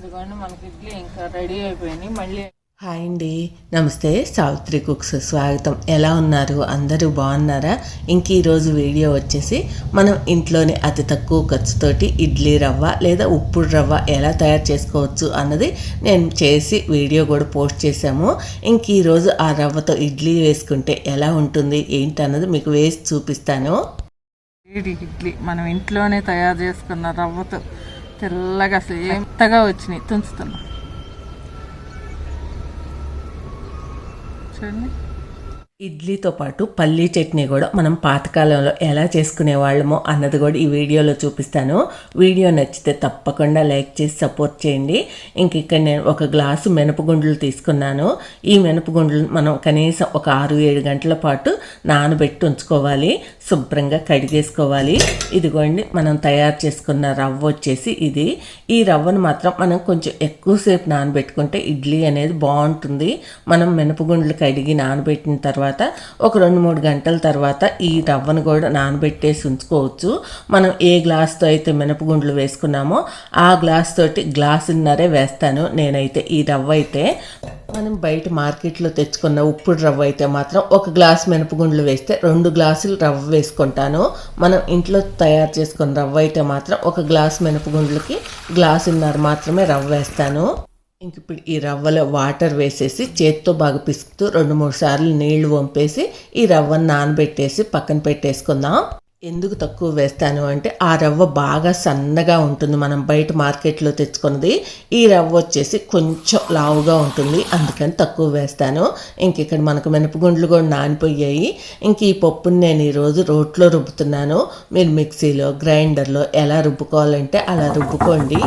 ఇదిగోండి మనకి ఇడ్లీ ఇంకా రెడీ అయిపోయినాయి మళ్ళీ హాయ్ అండి. నమస్తే సావిత్రి కుక్స్ స్వాగతం. ఎలా ఉన్నారు? అందరూ బాగున్నారా? ఇంక ఈరోజు వీడియో వచ్చేసి మనం ఇంట్లోనే అతి తక్కువ ఖర్చుతోటి ఇడ్లీ రవ్వ లేదా ఉప్పుడు రవ్వ ఎలా తయారు చేసుకోవచ్చు అన్నది నేను చేసి వీడియో కూడా పోస్ట్ చేశాము. ఇంక ఈరోజు ఆ రవ్వతో ఇడ్లీ వేసుకుంటే ఎలా ఉంటుంది ఏంటి అన్నది మీకు వేసి చూపిస్తాను. ఇడ్లీ మనం ఇంట్లోనే తయారు చేసుకున్న రవ్వతో తెల్లగా అసలు ఎంతగా వచ్చినాయి? తుంచుతున్నా. చూడండి. ఇడ్లీతో పాటు పల్లీ చట్నీ కూడా మనం పాతకాలంలో ఎలా చేసుకునే వాళ్ళమో అన్నది కూడా ఈ వీడియోలో చూపిస్తాను. వీడియో నచ్చితే తప్పకుండా లైక్ చేసి సపోర్ట్ చేయండి. ఇంక ఇక్కడ నేను ఒక గ్లాసు మినపగుండ్లు తీసుకున్నాను. ఈ మినపగుండ్లు మనం కనీసం ఒక ఆరు ఏడు గంటల పాటు నానబెట్టి ఉంచుకోవాలి. శుభ్రంగా కడిగేసుకోవాలి. ఇదిగోండి మనం తయారు చేసుకున్న రవ్వ వచ్చేసి ఇది. ఈ రవ్వను మాత్రం మనం కొంచెం ఎక్కువసేపు నానబెట్టుకుంటే ఇడ్లీ అనేది బాగుంటుంది. మనం మినపగుండ్లు కడిగి నానబెట్టిన తర్వాత ఒక రెండు మూడు గంటల తర్వాత ఈ రవ్వను కూడా నానబెట్టేసి ఉంచుకోవచ్చు. మనం ఏ గ్లాస్తో అయితే మినపగుండ్లు వేసుకున్నామో ఆ గ్లాస్ తోటి గ్లాసున్నరే వేస్తాను నేనైతే ఈ రవ్వ అయితే. మనం బయట మార్కెట్లో తెచ్చుకున్న ఉప్పుడు రవ్వ అయితే మాత్రం ఒక గ్లాస్ మినపగుండ్లు వేస్తే రెండు గ్లాసులు రవ్వ వేసుకుంటాను. మనం ఇంట్లో తయారు చేసుకున్న రవ్వ అయితే మాత్రం ఒక గ్లాస్ మినపగుండ్లకి గ్లాసున్నర మాత్రమే రవ్వ వేస్తాను. ఇంక ఇప్పుడు ఈ రవ్వలో వాటర్ వేసేసి చేత్తో బాగా పిసుకుతూ రెండు మూడు సార్లు నీళ్ళు వంపేసి ఈ రవ్వను నానబెట్టేసి పక్కన పెట్టేసుకుందాం. ఎందుకు తక్కువ వేస్తాను అంటే ఆ రవ్వ బాగా సన్నగా ఉంటుంది. మనం బయట మార్కెట్లో తెచ్చుకున్నది ఈ రవ్వ వచ్చేసి కొంచెం లావుగా ఉంటుంది. అందుకని తక్కువ వేస్తాను. ఇంక ఇక్కడ మనకు మినపగుండ్లు కూడా నానిపోయాయి. ఇంక ఈ పప్పుని నేను ఈరోజు రోట్లో రుబ్బుతున్నాను. మీరు మిక్సీలో గ్రైండర్లో ఎలా రుబ్బుకోవాలంటే అలా రుబ్బుకోండి.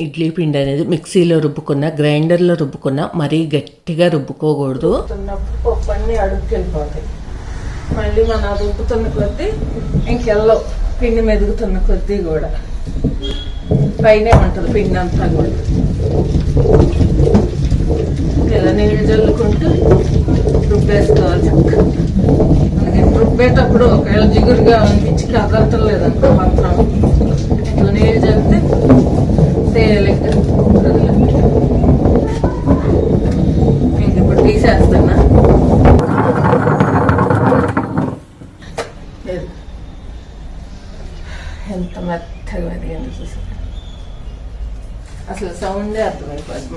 ఇడ్లీ పిండి అనేది మిక్సీలో రుబ్బుకున్న గ్రైండర్లో రుబ్బుకున్న మరీ గట్టిగా రుబ్బుకోకూడదు. రుబ్బుతున్నప్పుడు పప్పు అన్నీ మళ్ళీ మనం రుబ్బుతున్న కొద్దీ ఇంకెల్లో పిండి మెదుగుతున్న కొద్దీ కూడా పైనే ఉంటుంది పిండి అంతా కూడా. ఇలా నీళ్ళు చల్లుకుంటూ రుబ్బేసుకోవాలి చక్కగా. మనకి రుబ్బేటప్పుడు ఒకవేళ జిగురుగా అనిపించి కదలతలేదనుకో మాత్రం. ఇట్లా నీళ్ళు చల్లితే ఇంక ఇప్పుడు తీసేస్తున్నా. ఎంత మెత్తగా అసలు సౌండే అర్థమైపోద్ది.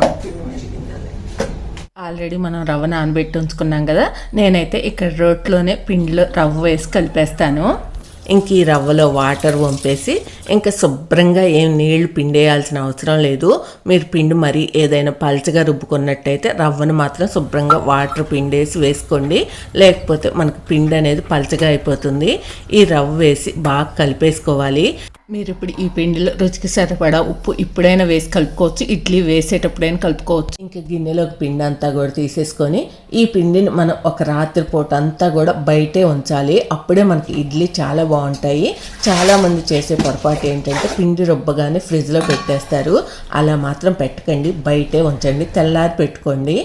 ఆల్రెడీ మనం రవ్వ నానబెట్టి ఉంచుకున్నాం కదా. నేనైతే ఇక్కడ రోట్లోనే పిండిలో రవ్వ వేసి కలిపేస్తాను. ఇంక ఈ రవ్వలో వాటర్ వంపేసి ఇంకా శుభ్రంగా ఏం నీళ్ళు పిండేయాల్సిన అవసరం లేదు. మీరు పిండి మరీ ఏదైనా పలచగా రుబ్బుకున్నట్టయితే రవ్వను మాత్రం శుభ్రంగా వాటర్ పిండేసి వేసుకోండి. లేకపోతే మనకు పిండి అనేది పలచగా అయిపోతుంది. ఈ రవ్వ వేసి బాగా కలిపేసుకోవాలి. మీరు ఇప్పుడు ఈ పిండిలో రుచికి సరిపడా ఉప్పు ఇప్పుడైనా వేసి కలుపుకోవచ్చు. ఇడ్లీ వేసేటప్పుడైనా కలుపుకోవచ్చు. ఇంకా గిన్నెలోకి పిండి అంతా కూడా తీసేసుకొని ఈ పిండిని మనం ఒక రాత్రి పూట అంతా కూడా బయటే ఉంచాలి. అప్పుడే మనకి ఇడ్లీ చాలా బాగుంటాయి. చాలామంది చేసే పొరపాటు ఏంటంటే పిండి రుబ్బగానే ఫ్రిడ్జ్లో పెట్టేస్తారు. అలా మాత్రం పెట్టకండి. బయటే ఉంచండి. తెల్లారి పెట్టుకోండి.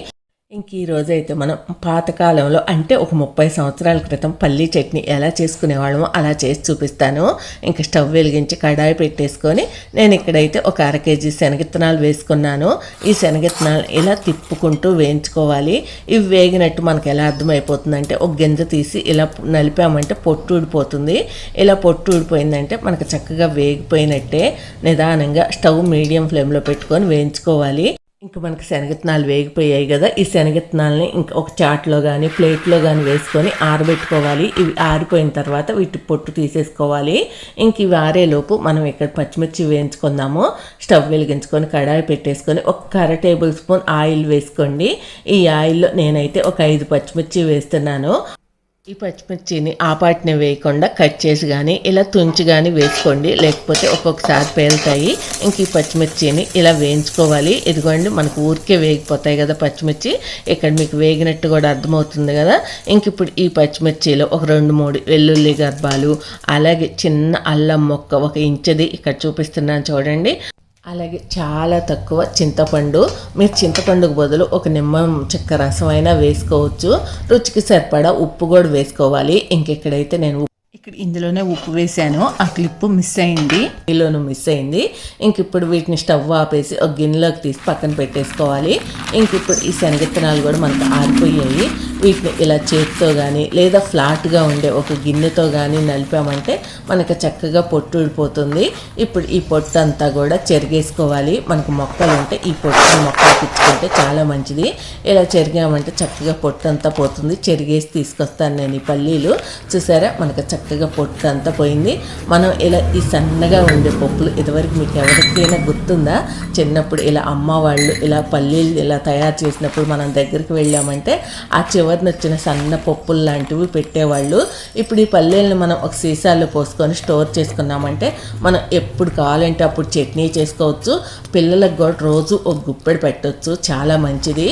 ఇంక ఈ రోజు అయితే మనం పాతకాలంలో అంటే ఒక ముప్పై సంవత్సరాల క్రితం పల్లీ చట్నీ ఎలా చేసుకునేవాళ్ళమో అలా చేసి చూపిస్తాను. ఇంకా స్టవ్ వెలిగించి కడాయి పెట్టేసుకొని నేను ఇక్కడైతే ఒక అర కేజీ శనగిత్తనాలు వేసుకున్నాను. ఈ శనగిత్తనాలు ఇలా తిప్పుకుంటూ వేయించుకోవాలి. ఇవి వేగినట్టు మనకు ఎలా అర్థమైపోతుందంటే ఒక గింజ తీసి ఇలా నలిపామంటే పొట్టు ఊడిపోతుంది. ఇలా పొట్టు ఊడిపోయిందంటే మనకు చక్కగా వేగిపోయినట్టే నిదానంగా స్టవ్ మీడియం ఫ్లేమ్లో పెట్టుకొని వేయించుకోవాలి. ఇంకా మనకి శనగత్నాలు వేగిపోయాయి కదా ఈ శనగత్నాలని ఇంకా ఒక చాట్లో కానీ ప్లేట్లో కానీ వేసుకొని ఆరబెట్టుకోవాలి. ఇవి ఆరిపోయిన తర్వాత వీటి పొట్టు తీసేసుకోవాలి. ఇంక ఇవి ఆరేలోపు మనం ఇక్కడ పచ్చిమిర్చి వేయించుకుందాము. స్టవ్ వెలిగించుకొని కడాయి పెట్టేసుకొని ఒక కర టేబుల్ స్పూన్ ఆయిల్ వేసుకోండి. ఈ ఆయిల్లో నేనైతే ఒక ఐదు పచ్చిమిర్చి వేస్తున్నాను. ఈ పచ్చిమిర్చిని ఆపాటిని వేయకుండా కట్ చేసి కానీ ఇలా తుంచి కానీ వేసుకోండి. లేకపోతే ఒక్కొక్కసారి పేలుతాయి. ఇంక ఈ పచ్చిమిర్చిని ఇలా వేయించుకోవాలి. ఇదిగోండి మనకు ఊరికే వేగిపోతాయి కదా పచ్చిమిర్చి. ఇక్కడ మీకు వేగినట్టు కూడా అర్థమవుతుంది కదా. ఇంక ఇప్పుడు ఈ పచ్చిమిర్చిలో ఒక రెండు మూడు వెల్లుల్లి గర్భాలు అలాగే చిన్న అల్లం మొక్క ఒక ఇంచది ఇక్కడ చూపిస్తున్నాను చూడండి. అలాగే చాలా తక్కువ చింతపండు. మీరు చింతపండుకు బదులు ఒక నిమ్మ చెక్క రసం అయినా వేసుకోవచ్చు. రుచికి సరిపడా ఉప్పు కూడా వేసుకోవాలి. ఇంకెక్కడైతే నేను ఇక్కడ ఇందులోనే ఉప్పు వేసాను. ఆ క్లిప్ మిస్ అయింది. ఇందులోనూ మిస్ అయింది. ఇంక ఇప్పుడు వీటిని స్టవ్ ఆపేసి ఒక గిన్నెలోకి తీసి పక్కన పెట్టేసుకోవాలి. ఇంక ఇప్పుడు ఈ శనగిత్తనాలు కూడా మనకు ఆరిపోయాయి. వీటిని ఇలా చేతితో కానీ లేదా ఫ్లాట్గా ఉండే ఒక గిన్నెతో కానీ నలిపామంటే మనకు చక్కగా పొట్టు ఊడిపోతుంది. ఇప్పుడు ఈ పొట్టు అంతా కూడా చెరిగేసుకోవాలి. మనకు మొక్కలు ఉంటే ఈ పొట్టు మొక్కలు తెచ్చుకుంటే చాలా మంచిది. ఇలా చెరిగామంటే చక్కగా పొట్టు అంతా పోతుంది. చెరిగేసి తీసుకొస్తాను నేను ఈ పల్లీలు. చూసారా? మనకు చక్కగా పొట్టు అంతా పోయింది. మనం ఇలా ఈ సన్నగా ఉండే పప్పులు ఇదివరకు మీకు ఎవరికైనా గుర్తుందా? చిన్నప్పుడు ఇలా అమ్మ వాళ్ళు ఇలా పల్లీలు ఇలా తయారు చేసినప్పుడు మనం దగ్గరికి వెళ్ళామంటే ఆ చివరిని వచ్చిన సన్న పప్పులు లాంటివి పెట్టేవాళ్ళు. ఇప్పుడు ఈ పల్లీలను మనం ఒక సీసాలో పోసుకొని స్టోర్ చేసుకున్నామంటే మనం ఎప్పుడు కావాలంటే అప్పుడు చట్నీ చేసుకోవచ్చు. పిల్లలకు కూడా రోజు ఒక గుప్పెడు పెట్టవచ్చు చాలా మంచిది.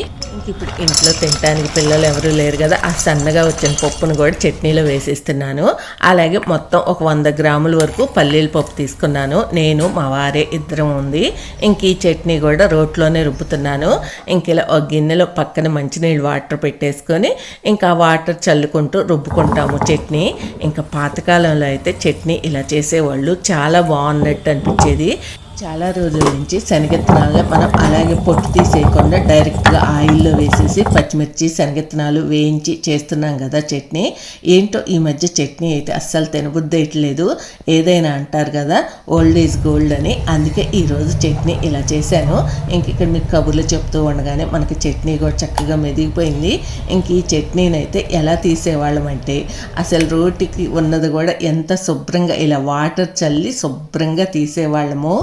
ఇప్పుడు ఇంట్లో తినడానికి పిల్లలు ఎవరు లేరు కదా. ఆ సన్నగా వచ్చిన పప్పును కూడా చట్నీలో వేసేస్తున్నాను. అలాగే మొత్తం ఒక వంద గ్రాముల వరకు పల్లీల పప్పు తీసుకున్నాను. నేను మా వారే ఇద్దరం ఉంది ఇంక ఈ చట్నీ కూడా రోట్లోనే రుబ్బుతున్నాను. ఇంక ఇలా ఒక గిన్నెలో పక్కన మంచినీళ్ళు వాటర్ పెట్టేసుకొని ఇంకా వాటర్ చల్లుకుంటూ రుబ్బుకుంటాము చట్నీ. ఇంకా పాతకాలంలో అయితే చట్నీ ఇలా చేసేవాళ్ళు. చాలా బాగున్నట్టు అనిపించేది. చాలా రోజుల నుంచి శనగెత్తనాలను మనం అలాగే పొట్టు తీసేయకుండా డైరెక్ట్గా ఆయిల్లో వేసేసి పచ్చిమిర్చి శనగెత్తనాలు వేయించి చేస్తున్నాం కదా చట్నీ. ఏంటో ఈ మధ్య చట్నీ అయితే అస్సలు తినబుద్ధేయట్లేదు. ఏదైనా అంటారు కదా ఓల్డ్ ఈజ్ గోల్డ్ అని. అందుకే ఈరోజు చట్నీ ఇలా చేశాను. ఇంక ఇక్కడ మీకు కబుర్లు చెప్తూ ఉండగానే మనకి చట్నీ కూడా చక్కగా మెదిగిపోయింది. ఇంక ఈ చట్నీని అయితే ఎలా తీసేవాళ్ళం అంటే అసలు రోటికి ఉన్నది కూడా ఎంత శుభ్రంగా ఇలా వాటర్ చల్లి శుభ్రంగా తీసేవాళ్ళము.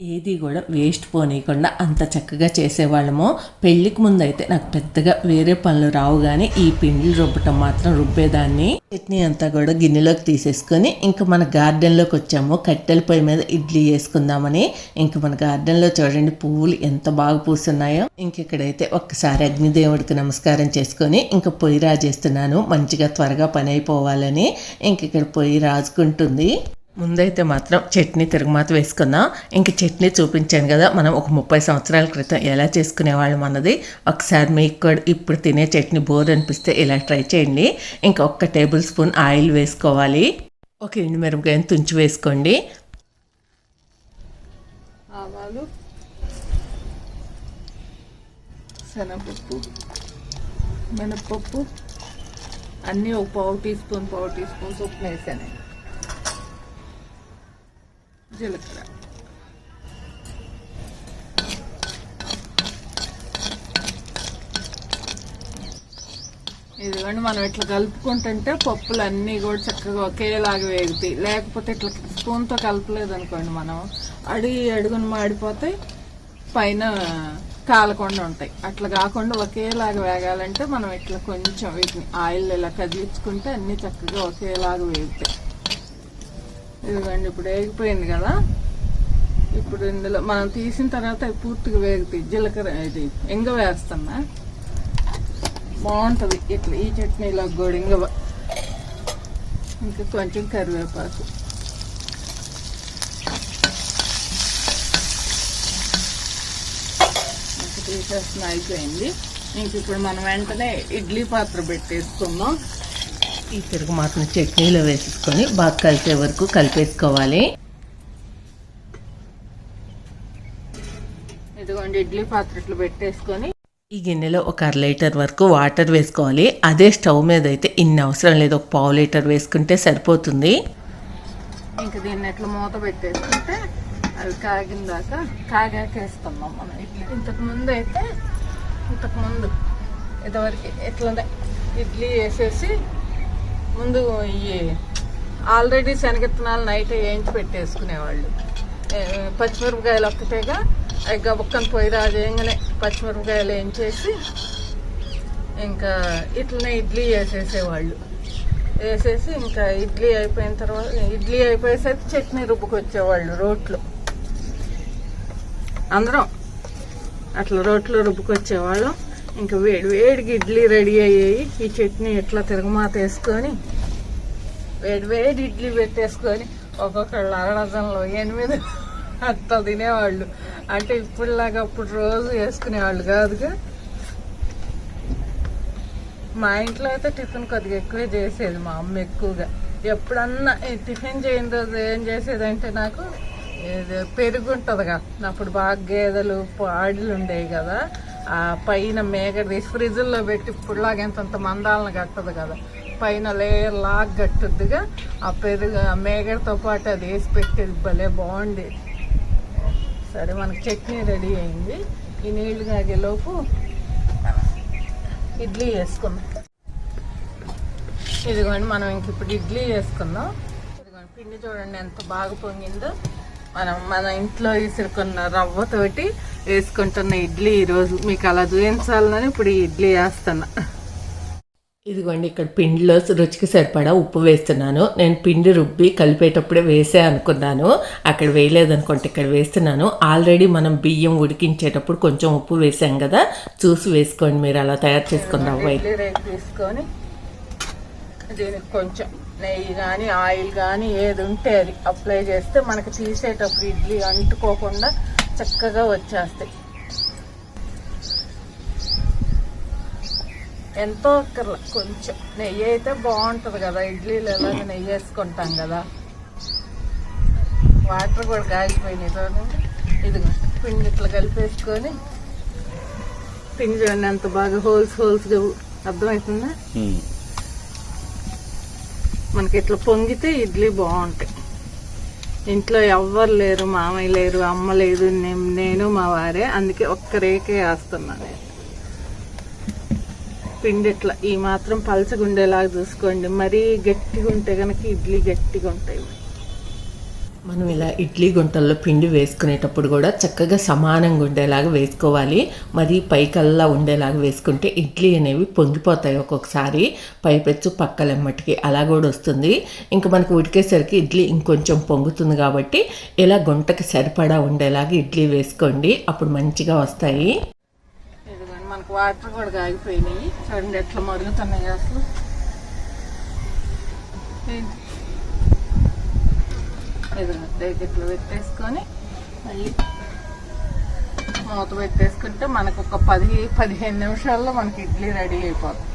ఏది కూడా వేస్ట్ పోనీయకుండా అంత చక్కగా చేసేవాళ్ళము. పెళ్ళికి ముందు అయితే నాకు పెద్దగా వేరే పనులు రావు కానీ ఈ పిండిలు రుబ్బటం మాత్రం రుబ్బేదాన్ని. చట్నీ అంతా కూడా గిన్నెలోకి తీసేసుకొని ఇంకా మన గార్డెన్లోకి వచ్చాము. కట్టెల పొయ్యి మీద ఇడ్లీ వేసుకుందామని. ఇంకా మన గార్డెన్లో చూడండి పువ్వులు ఎంత బాగా పూస్తున్నాయో. ఇంక ఇక్కడైతే ఒక్కసారి అగ్నిదేవుడికి నమస్కారం చేసుకొని ఇంకా పొయ్యి రాజేస్తున్నాను. మంచిగా త్వరగా పని అయిపోవాలని. ఇంక ఇక్కడ పొయ్యి రాజుకుంటుంది. ముందైతే మాత్రం చట్నీ తిరుగుమాత వేసుకున్నాం. ఇంక చట్నీ చూపించాను కదా మనం ఒక ముప్పై సంవత్సరాల క్రితం ఎలా చేసుకునేవాళ్ళం అన్నది. ఒకసారి మీకు కూడా ఇప్పుడు తినే చట్నీ బోర్ అనిపిస్తే ఇలా ట్రై చేయండి. ఇంకా ఒక్క టేబుల్ స్పూన్ ఆయిల్ వేసుకోవాలి. ఒక ఎండు మిరపకాయని తుంచి వేసుకోండి. ఆవాలు శనగపప్పు మినపప్పు అన్నీ ఒక పావు టీ స్పూన్ పావు టీ స్పూన్ చొప్పున వేసాను జీలకర్ర. ఇదిగోండి మనం ఇట్లా కలుపుకుంటుంటే పప్పులు అన్నీ కూడా చక్కగా ఒకేలాగా వేగుతాయి. లేకపోతే ఇట్లా స్పూన్తో కలపలేదు అనుకోండి మనం. అడిగి అడుగును మాడిపోతాయి పైన కాలకుండా ఉంటాయి. అట్లా కాకుండా ఒకేలాగా వేగాలంటే మనం ఇట్లా కొంచెం వీటిని ఆయిల్ ఇలా కదిలించుకుంటే అన్నీ చక్కగా ఒకేలాగా వేగుతాయి. ఇదిగోండి ఇప్పుడు వేగిపోయింది కదా? ఇప్పుడు ఇందులో మనం తీసిన తర్వాత పూర్తిగా వేగుతాయి. జీలకర్ర ఇది ఇంగ వేస్తున్నా? బాగుంటుంది. ఇట్లా ఈ చట్నీలో కూడా ఇంగ ఇంకా కొంచెం కరివేపాకు. ఇంకా అయిపోయింది. ఇంక ఇప్పుడు మనం వెంటనే ఇడ్లీ పాత్ర పెట్టేసుకుందాం. ఈ తిరుగుమాతను చట్నీలో వేసేసుకొని బాగా కలిసే వరకు కలిపేసుకోవాలి. ఇదిగోండి ఇడ్లీ పాత్ర ఇట్లా పెట్టేసుకొని. ఈ గిన్నెలో ఒక అర లీటర్ వరకు వాటర్ వేసుకోవాలి. అదే స్టవ్ మీద అయితే ఇన్ని అవసరం లేదు ఒక పావు లీటర్ వేసుకుంటే సరిపోతుంది. ఇంక దీన్ని ఎట్లా మూత పెట్టేసుకుంటే అది కాగిన దాకా కాగాక వేసుకుందాం మనం ఇడ్లీ. ఇంతకు ముందు అయితే ఇంతకు ముందు ఇదివరకు ఎట్లనే ఇడ్లీ వేసేసి ముందు ఈ ఆల్రెడీ శనగత్తనాలు నైట్ వేయించి పెట్టేసుకునేవాళ్ళు. పచ్చిమిరపకాయలు ఒక్కటేగా అవి గబుక్కని పొయ్యి రాజేయంగానే పచ్చిమిరపకాయలు వేయించేసి ఇంకా ఇట్లనే ఇడ్లీ వేసేసేవాళ్ళు. వేసేసి ఇంకా ఇడ్లీ అయిపోయిన తర్వాత ఇడ్లీ అయిపోయేసరికి చట్నీ రుబ్బుకొచ్చేవాళ్ళు రోట్లో. అందరం అట్లా రోట్లో రుబ్బుకొచ్చేవాళ్ళం. ఇంకా వేడి వేడికి ఇడ్లీ రెడీ అయ్యాయి. ఈ చట్నీ ఎట్లా తిరగమాత వేసుకొని వేడి వేడి ఇడ్లీ పెట్టేసుకొని ఒక్కొక్కళ్ళు అరడజన్లో ఎనిమిది అంత తినేవాళ్ళు. అంటే ఇప్పుడులాగా అప్పుడు రోజు వేసుకునేవాళ్ళు కాదుగా. మా ఇంట్లో అయితే టిఫిన్ కొద్దిగా ఎక్కువే చేసేది మా అమ్మ ఎక్కువగా. ఎప్పుడన్నా టిఫిన్ చేయని రోజు ఏం చేసేదంటే నాకు ఇది పెరుగు కదా అప్పుడు బాగా గేదెలు పాడులు ఉండేవి కదా. ఆ పైన మేగడ తీసి ఫ్రిడ్జ్లో పెట్టి ఇప్పుడులాగా ఎంతంత మందాలను కట్టదు కదా. పైన లేయర్ లాగ్ కట్టుద్దిగా. ఆ పెరుగు మేగడతో పాటు అది వేసి పెట్టేది భలే బాగుండేది సరే మనకి చట్నీ రెడీ అయింది. ఈ నీళ్ళు కాగేలోపు ఇడ్లీ వేసుకుందాం. ఇదిగోండి మనం ఇంక ఇప్పుడు ఇడ్లీ వేసుకుందాం. ఇదిగోండి పిండి చూడండి ఎంత బాగా పొంగిందో. మనం మన ఇంట్లో విసురుకున్న రవ్వతోటి వేసుకుంటున్న ఇడ్లీ ఈరోజు. మీకు అలా చూపించాలని ఇప్పుడు ఈ ఇడ్లీ వేస్తున్నా. ఇదిగోండి ఇక్కడ పిండిలో రుచికి సరిపడా ఉప్పు వేస్తున్నాను. నేను పిండి రుబ్బి కలిపేటప్పుడే వేసే అనుకున్నాను. అక్కడ వేయలేదనుకుంటే ఇక్కడ వేస్తున్నాను. ఆల్రెడీ మనం బియ్యం ఉడికించేటప్పుడు కొంచెం ఉప్పు వేసాం కదా. చూసి వేసుకోండి మీరు అలా తయారు చేసుకున్న రవ్వ తీసుకొని దీనికి కొంచెం నెయ్యి కానీ ఆయిల్ కానీ ఏది ఉంటే అది అప్లై చేస్తే మనకి తీసేటప్పుడు ఇడ్లీ అంటుకోకుండా చక్కగా వచ్చేస్తాయి. ఎంతో అక్కర్లా కొంచెం. నెయ్యి అయితే బాగుంటుంది కదా ఇడ్లీలు ఎలాగ నెయ్యి వేసుకుంటాం కదా. వాటర్ కూడా కాగిపోయినాయి చూడండి. ఇదిగో పిండి ఇట్లా కలిపేసుకొని పిండి చూడండి ఎంత బాగా హోల్స్ హోల్స్గా అర్థమవుతుందా? మనకి ఇట్లా పొంగితే ఇడ్లీ బాగుంటాయి. ఇంట్లో ఎవ్వరు లేరు మామయ్య లేరు అమ్మ లేదు నేను- నేను మా వారే. అందుకే ఒక్క రేకే వేస్తున్నా నేను. పిండి ఇట్లా ఈ మాత్రం పలచగుండేలాగా చూసుకోండి. మరీ గట్టిగా ఉంటే కనుక ఇడ్లీ గట్టిగా ఉంటాయి. మనం ఇలా ఇడ్లీ గుంటల్లో పిండి వేసుకునేటప్పుడు కూడా చక్కగా సమానంగా ఉండేలాగా వేసుకోవాలి. మరి పైకల్లా ఉండేలాగా వేసుకుంటే ఇడ్లీ అనేవి పొంగిపోతాయి ఒక్కొక్కసారి. పైపెచ్చు పక్కలెమ్మటికి అలా కూడా వస్తుంది. ఇంకా మనకు ఉడికేసరికి ఇడ్లీ ఇంకొంచెం పొంగుతుంది కాబట్టి ఇలా గుంటకి సరిపడా ఉండేలాగా ఇడ్లీ వేసుకోండి. అప్పుడు మంచిగా వస్తాయి. మనకు వాటర్ కూడా కాగిపోయినాయి. చూడండి ఎట్లా మరుగుతున్నాయి అసలు. ఏంటి? ఇట్లా పెట్టేసుకొని మళ్ళీ మూత పెట్టేసుకుంటే మనకు ఒక పది పదిహేను నిమిషాల్లో మనకి ఇడ్లీ రెడీ అయిపోతుంది.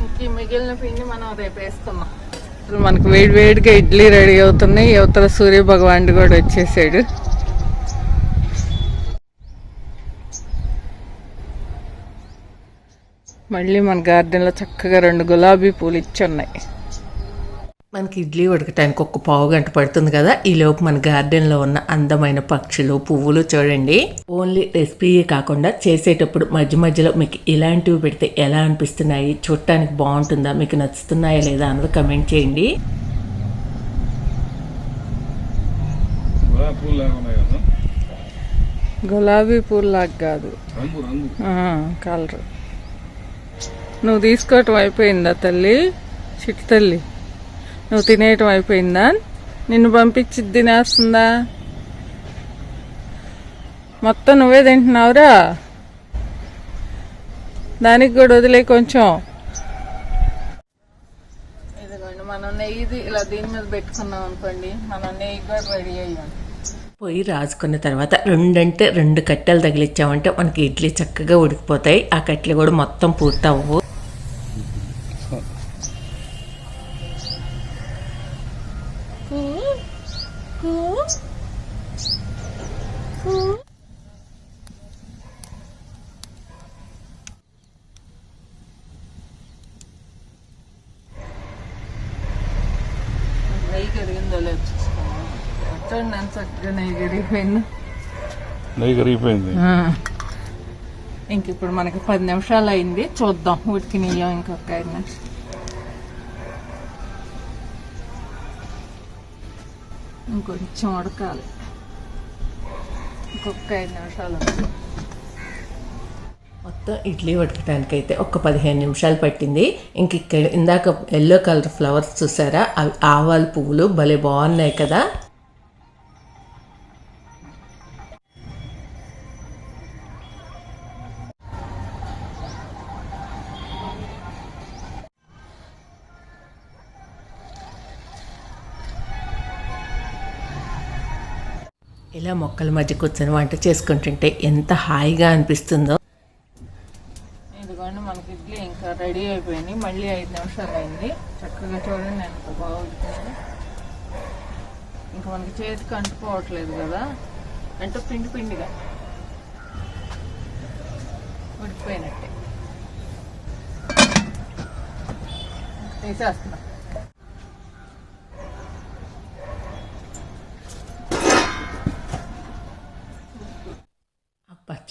ఇంక మిగిలిన పిండి మనం రేపు వేసుకున్నాం అసలు మనకు వేడి వేడిగా ఇడ్లీ రెడీ అవుతున్నాయి. యువతల సూర్య భగవానుడు కూడా వచ్చేసాడు. మళ్ళీ మన గార్డెన్లో చక్కగా రెండు గులాబీ పూలు ఇచ్చి ఉన్నాయి. మనకి ఇడ్లీ ఉడకటానికి ఒక పావు గంట పడుతుంది కదా ఈ లోపు మన గార్డెన్లో ఉన్న అందమైన పక్షులు పువ్వులు చూడండి. ఓన్లీ రెసిపీ కాకుండా చేసేటప్పుడు మధ్య మధ్యలో మీకు ఇలాంటివి పెడితే ఎలా అనిపిస్తున్నాయి చూడటానికి బాగుంటుందా మీకు నచ్చుతున్నాయా లేదా అన్నది కమెంట్ చేయండి. గులాబీ పూలు లాగా ఉన్నాయి కదా? కలర్. నువ్వు తీసుకోవటం అయిపోయిందా తల్లి? చిట్టి తల్లి. నువ్వు తినేయటం అయిపోయిందా? నిన్ను పంపించి తినేస్తుందా మొత్తం నువ్వే తింటున్నావురా? దానికి కూడా వదిలే కొంచెం. ఇదిగోండి మనం నెయ్యి ఇలా దీని మీద పెట్టుకున్నాం అనుకోండి మనం నెయ్యి కూడా రెడీ అయ్యాం. పొయ్యి రాసుకున్న తర్వాత రెండంటే రెండు కట్టెలు తగిలిచ్చామంటే మనకి ఇడ్లీ చక్కగా ఉడికిపోతాయి. ఆ కట్టెలు కూడా మొత్తం పూర్తవ్వు. నెయ్యి కరిగిపోయిందో నెయ్యి కరిగిపోయింది ఇంక ఇప్పుడు మనకి పది నిమిషాలు అయింది. చూద్దాం ఉడికి నెయ్యం ఇంకొక ఐదు నిమిషాలు. ఇంకొంచెం ఉడకాలి. ఇంకొక ఐదు నిమిషాలు. మొత్తం ఇడ్లీ ఉడకటానికి అయితే ఒక పదిహేను నిమిషాలు పట్టింది. ఇంక ఇక్కడ ఇందాక ఎల్లో కలర్ ఫ్లవర్స్ చూసారా? అవి ఆవాల పువ్వులు భలే బాగున్నాయి కదా. ఇలా మొక్కల మధ్య కూర్చొని వంట చేసుకుంటుంటే ఎంత హాయిగా అనిపిస్తుందో. ఇదిగోండి మనకి ఇడ్లీ ఇంకా రెడీ అయిపోయింది. మళ్ళీ ఐదు నిమిషాలు అయింది. చక్కగా చూడండి ఎంత బాగుంటుంది ఇంకా మనకి చేతికి అంటుకోవట్లేదు కదా. అంటే పిండి పిండిగా ఉడికిపోయినట్టే. తీసేస్తున్నా.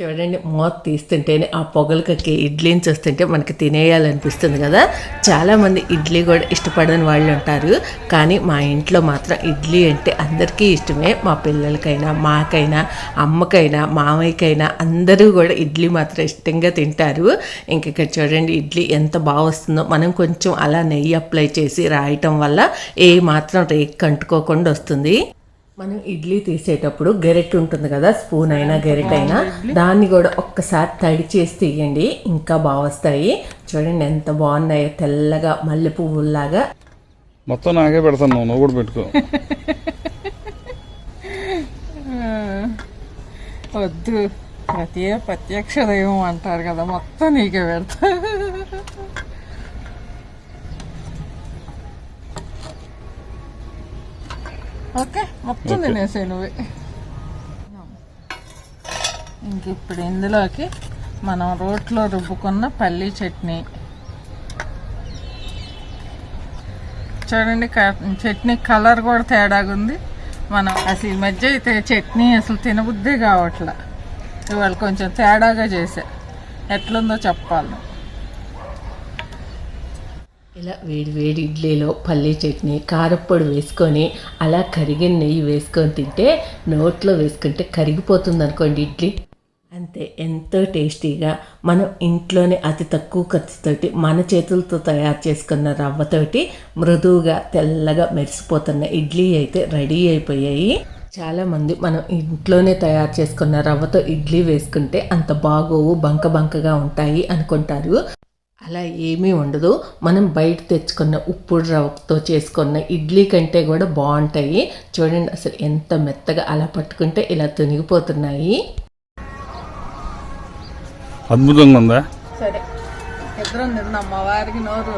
చూడండి మూత తీస్తుంటేనే ఆ పొగలకి ఇడ్లీని చూస్తుంటే మనకి తినేయాలనిపిస్తుంది కదా. చాలామంది ఇడ్లీ కూడా ఇష్టపడని వాళ్ళు ఉంటారు. కానీ మా ఇంట్లో మాత్రం ఇడ్లీ అంటే అందరికీ ఇష్టమే. మా పిల్లలకైనా మాకైనా అమ్మకైనా మామయ్యకైనా అందరూ కూడా ఇడ్లీ మాత్రం ఇష్టంగా తింటారు. ఇంక ఇక్కడ చూడండి ఇడ్లీ ఎంత బాగా వస్తుందో. మనం కొంచెం అలా నెయ్యి అప్లై చేసి రాయటం వల్ల ఏ మాత్రం రేక్ అంటుకోకుండా వస్తుంది. మనం ఇడ్లీ తీసేటప్పుడు గెరెట్ ఉంటుంది కదా స్పూన్ అయినా గెరెట్ అయినా దాన్ని కూడా ఒక్కసారి తడి చేసి తీయండి ఇంకా బాగా వస్తాయి. చూడండి ఎంత బాగున్నాయో తెల్లగా మల్లె పువ్వుల్లాగా మొత్తం నాకే పెడతాను నువ్వు నువ్వు కూడా పెట్టుకో. వద్దు. ప్రతి ప్రత్యక్ష దైవం అంటారు కదా మొత్తం నీకే పెడతా. ఓకే మొత్తం. తినేసాయి నువ్వే. ఇంక ఇప్పుడు ఇందులోకి మనం రోట్లో రుబ్బుకున్న పల్లీ చట్నీ. చూడండి చట్నీ కలర్ కూడా తేడాగా ఉంది. మనం అసలు ఈ మధ్య అయితే చట్నీ అసలు తినబుద్దే కావట్లా. ఇవాళ కొంచెం తేడాగా చేసా. ఎట్లుందో చెప్పాలి. ఇలా వేడి వేడి ఇడ్లీలో పల్లీ చట్నీ కారప్పొడి వేసుకొని అలా కరిగిన నెయ్యి వేసుకొని తింటే నోట్లో వేసుకుంటే కరిగిపోతుంది అనుకోండి ఇడ్లీ. అంతే ఎంతో టేస్టీగా మనం ఇంట్లోనే అతి తక్కువ ఖర్చుతోటి మన చేతులతో తయారు చేసుకున్న రవ్వతోటి మృదువుగా తెల్లగా మెరిసిపోతున్న ఇడ్లీ అయితే రెడీ అయిపోయాయి. చాలామంది మనం ఇంట్లోనే తయారు చేసుకున్న రవ్వతో ఇడ్లీ వేసుకుంటే అంత బాగోవు బంక బంకగా ఉంటాయి అనుకుంటారు. అలా ఏమీ ఉండదు. మనం బయట తెచ్చుకున్న ఉప్పుడు రవ్వతో చేసుకున్న ఇడ్లీ కంటే కూడా బాగుంటాయి. చూడండి అసలు ఎంత మెత్తగా అలా పట్టుకుంటే ఇలా తునిగిపోతున్నాయి. అద్భుతంగా ఉందా? సరే. ఇద్దరం తిందాం మా వారికి నోరు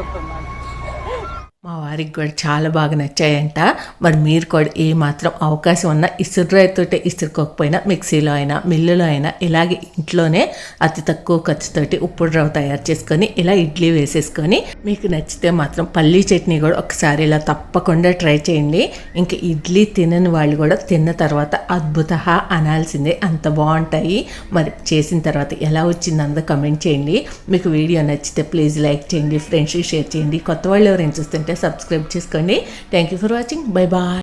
మా వారికి కూడా చాలా బాగా నచ్చాయంట. మరి మీరు కూడా ఏ మాత్రం అవకాశం ఉన్నా ఇసురురాయితోటే ఇసురుకోకపోయినా మిక్సీలో అయినా మిల్లులో అయినా ఇలాగే ఇంట్లోనే అతి తక్కువ ఖర్చుతోటి ఉప్పుడు రవ్వ తయారు చేసుకొని ఇలా ఇడ్లీ వేసేసుకొని మీకు నచ్చితే మాత్రం పల్లీ చట్నీ కూడా ఒకసారి ఇలా తప్పకుండా ట్రై చేయండి. ఇంకా ఇడ్లీ తినని వాళ్ళు కూడా తిన్న తర్వాత అద్భుత అనాల్సిందే. అంత బాగుంటాయి. మరి చేసిన తర్వాత ఎలా వచ్చింది అందరూ కమెంట్ చేయండి. మీకు వీడియో నచ్చితే ప్లీజ్ లైక్ చేయండి ఫ్రెండ్స్కి షేర్ చేయండి. కొత్త వాళ్ళు ఎవరైనా చూస్తుంటే సబ్స్క్రైబ్ చేసుకోండి. Thank you for watching bye bye